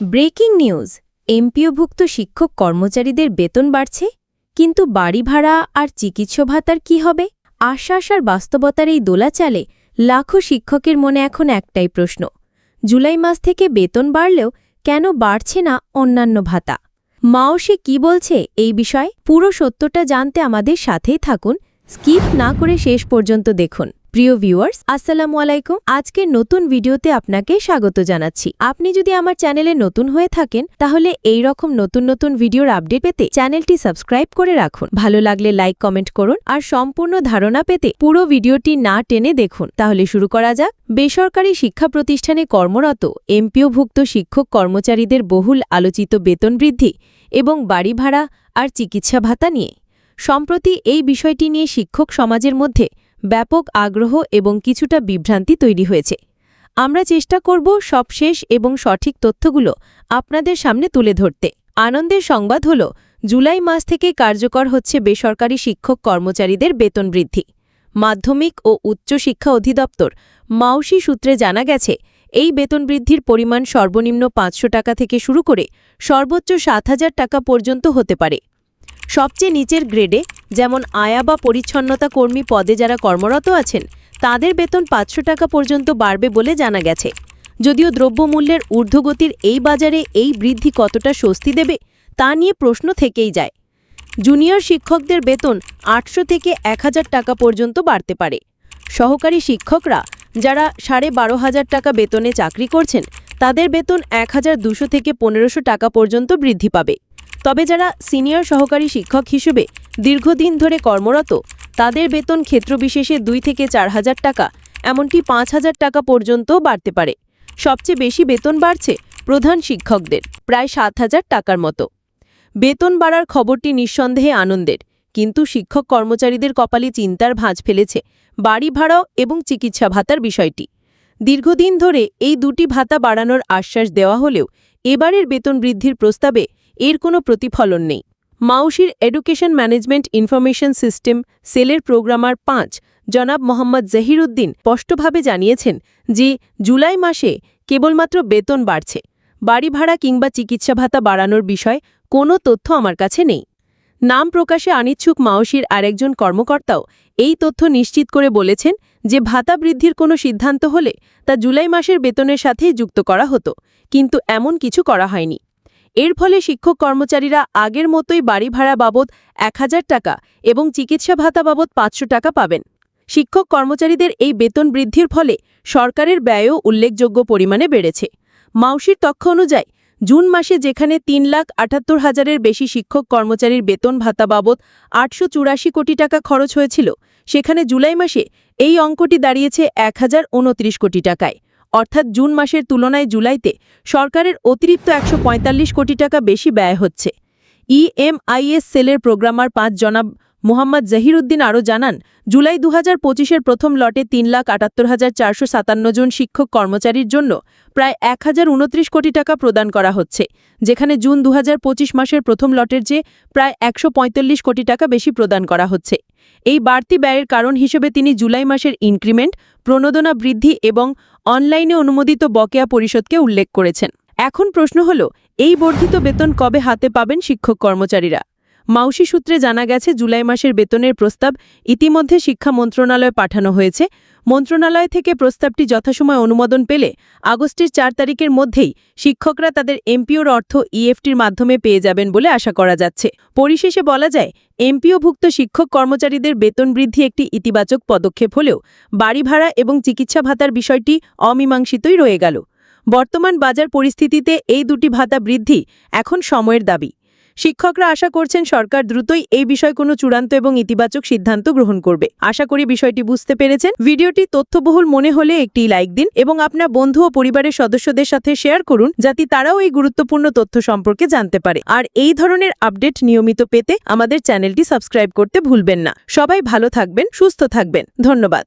Breaking news, এমপিওভুক্ত শিক্ষক কর্মচারীদের বেতন বাড়ছে, কিন্তু বাড়ি ভাড়া আর চিকিৎসা ভাতার কি হবে? আশ্বাস আর বাস্তবতার এই দোলাচালে লাখো শিক্ষকের মনে এখন একটাই প্রশ্ন, জুলাই মাস থেকে বেতন বাড়লেও কেন বাড়ছে না অন্যান্য ভাতা? মাওসে কি বলছে এই বিষয়ে পুরো সত্যটা জানতে আমাদের সাথেই থাকুন, স্কিপ না করে শেষ পর্যন্ত দেখুন। প্রিয় ভিউয়ার্স, আসসালামু আলাইকুম। আজকের নতুন ভিডিওতে আপনাকে স্বাগত জানাচ্ছি। আপনি যদি আমার চ্যানেলে নতুন হয়ে থাকেন, তাহলে এই রকম নতুন নতুন ভিডিওর আপডেট পেতে চ্যানেলটি সাবস্ক্রাইব করে রাখুন। ভালো লাগলে লাইক, কমেন্ট করুন আর সম্পূর্ণ ধারণা পেতে পুরো ভিডিওটি না টেনে দেখুন। তাহলে শুরু করা যাক। বেসরকারি শিক্ষা প্রতিষ্ঠানে কর্মরত, এমপিওভুক্ত শিক্ষক কর্মচারীদের বহুল আলোচিত বেতন বৃদ্ধি এবং বাড়ি ভাড়া আর চিকিৎসা ভাতা নিয়ে। সম্প্রতি এই বিষয়টি নিয়ে শিক্ষক সমাজের মধ্যে ব্যাপক আগ্রহ এবং কিছুটা বিভ্রান্তি তৈরি হয়েছে। আমরা চেষ্টা করব সবশেষ এবং সঠিক তথ্যগুলো আপনাদের সামনে তুলে ধরতে। আনন্দের সংবাদ হল, জুলাই মাস থেকে কার্যকর হচ্ছে বেসরকারি শিক্ষক কর্মচারীদের বেতন বৃদ্ধি। মাধ্যমিক ও উচ্চ শিক্ষা অধিদপ্তর মাউসি সূত্রে জানা গেছে, এই বেতন বৃদ্ধির পরিমাণ সর্বনিম্ন পাঁচশো টাকা থেকে শুরু করে সর্বোচ্চ সাত হাজার টাকা পর্যন্ত হতে পারে। সবচেয়ে নিচের গ্রেডে, যেমন আয়া বা পরিচ্ছন্নতা কর্মী পদে যারা কর্মরত আছেন, তাদের বেতন পাঁচশো টাকা পর্যন্ত বাড়বে বলে জানা গেছে। যদিও দ্রব্যমূল্যের ঊর্ধ্বগতির এই বাজারে এই বৃদ্ধি কতটা স্বস্তি দেবে, তা নিয়ে প্রশ্ন থেকেই যায়। জুনিয়র শিক্ষকদের বেতন আটশো থেকে এক হাজার টাকা পর্যন্ত বাড়তে পারে। সহকারী শিক্ষকরা, যারা সাড়ে বারো হাজার টাকা বেতনে চাকরি করছেন, তাদের বেতন এক থেকে পনেরোশো টাকা পর্যন্ত বৃদ্ধি পাবে। তবে যারা সিনিয়র সহকারী শিক্ষক হিসেবে দীর্ঘদিন ধরে কর্মরত, তাদের বেতন ক্ষেত্রবিশেষে দুই থেকে চার হাজার টাকা, এমনকি পাঁচ হাজার টাকা পর্যন্ত বাড়তে পারে। সবচেয়ে বেশি বেতন বাড়ছে প্রধান শিক্ষকদের, প্রায় সাত হাজার টাকার মতো। বেতন বাড়ার খবরটি নিঃসন্দেহে আনন্দের, কিন্তু শিক্ষক কর্মচারীদের কপালে চিন্তার ভাঁজ ফেলেছে বাড়ি ভাড়াও এবং চিকিৎসা ভাতার বিষয়টি। দীর্ঘদিন ধরে এই দুটি ভাতা বাড়ানোর আশ্বাস দেওয়া হলেও এবারের বেতন বৃদ্ধির প্রস্তাবে এর কোনো প্রতিফলন নেই। মাউশির এডুকেশন ম্যানেজমেন্ট ইনফরমেশন সিস্টেম সেলের প্রোগ্রামার পাঁচ, জনাব মোহাম্মদ জহিরুদ্দিন স্পষ্টভাবে জানিয়েছেন যে, জুলাই মাসে কেবলমাত্র বেতন বাড়ছে। বাড়ি ভাড়া কিংবা চিকিৎসা ভাতা বাড়ানোর বিষয় কোনো তথ্য আমার কাছে নেই। নাম প্রকাশে অনিচ্ছুক মাওসির আরেকজন কর্মকর্তাও এই তথ্য নিশ্চিত করে বলেছেন যে, ভাতা বৃদ্ধির কোনো সিদ্ধান্ত হলে তা জুলাই মাসের বেতনের সাথেই যুক্ত করা হতো, কিন্তু এমন কিছু করা হয়নি। এর ফলে শিক্ষক কর্মচারীরা আগের মতোই বাড়ি ভাড়া বাবদ এক হাজার টাকা এবং চিকিৎসা ভাতা বাবদ পাঁচশো টাকা পাবেন। শিক্ষক কর্মচারীদের এই বেতন বৃদ্ধির ফলে সরকারের ব্যয়ও উল্লেখযোগ্য পরিমাণে বেড়েছে। মাউসির তথ্য অনুযায়ী, জুন মাসে যেখানে তিন লাখ আটাত্তর হাজারের বেশি শিক্ষক কর্মচারীর বেতন ভাতা বাবদ আটশো চুরাশি কোটি টাকা খরচ হয়েছিল, সেখানে জুলাই মাসে এই অঙ্কটি দাঁড়িয়েছে এক হাজার উনত্রিশ কোটি টাকায়। অর্থাৎ জুন মাসের তুলনায় জুলাইতে সরকারের অতিরিক্ত একশো পঁয়তাল্লিশ কোটি টাকা বেশি ব্যয় হচ্ছে। ইএমআইএস সেলের প্রোগ্রামার পাঁচ জনাব মোহাম্মদ জহিরুদ্দিন আরও জানান, জুলাই দু হাজার প্রথম লটে তিন লাখ আটাত্তর হাজার চারশো সাতান্ন জন শিক্ষক কর্মচারীর জন্য প্রায় এক হাজার উনত্রিশ কোটি টাকা প্রদান করা হচ্ছে, যেখানে জুন দু মাসের প্রথম লটের চেয়ে প্রায় একশো পঁয়তাল্লিশ কোটি টাকা বেশি প্রদান করা হচ্ছে। এই বাড়তি ব্যয়ের কারণ হিসেবে তিনি জুলাই মাসের ইনক্রিমেন্ট, প্রণোদনা বৃদ্ধি এবং অনলাইনে অনুমোদিত বকেয়া পরিষদকে উল্লেখ করেছেন। এখন প্রশ্ন হল, এই বর্ধিত বেতন কবে হাতে পাবেন শিক্ষক কর্মচারীরা? মাউসি সূত্রে জানা গেছে, জুলাই মাসের বেতনের প্রস্তাব ইতিমধ্যে শিক্ষা মন্ত্রণালয়ে পাঠানো হয়েছে। মন্ত্রণালয় থেকে প্রস্তাবটি যথাসময় অনুমোদন পেলে আগস্টের চার তারিখের মধ্যেই শিক্ষকরা তাদের এমপিওর অর্থ ইএফটির মাধ্যমে পেয়ে যাবেন বলে আশা করা যাচ্ছে। পরিশেষে বলা যায়, এমপিওভুক্ত শিক্ষক কর্মচারীদের বেতন বৃদ্ধি একটি ইতিবাচক পদক্ষেপ হলেও বাড়ি ভাড়া এবং চিকিৎসা ভাতার বিষয়টি অমীমাংসিতই রয়ে গেল। বর্তমান বাজার পরিস্থিতিতে এই দুটি ভাতা বৃদ্ধি এখন সময়ের দাবি। শিক্ষকরা আশা করছেন সরকার দ্রুতই এই বিষয়ে কোনো চূড়ান্ত এবং ইতিবাচক সিদ্ধান্ত গ্রহণ করবে। আশা করি বিষয়টি বুঝতে পেরেছেন। ভিডিওটি তথ্যবহুল মনে হলে একটি লাইক দিন এবং আপনার বন্ধু ও পরিবারের সদস্যদের সাথে শেয়ার করুন যাতে তারাও এই গুরুত্বপূর্ণ তথ্য সম্পর্কে জানতে পারে। আর এই ধরনের আপডেট নিয়মিত পেতে আমাদের চ্যানেলটি সাবস্ক্রাইব করতে ভুলবেন না। সবাই ভালো থাকবেন, সুস্থ থাকবেন। ধন্যবাদ।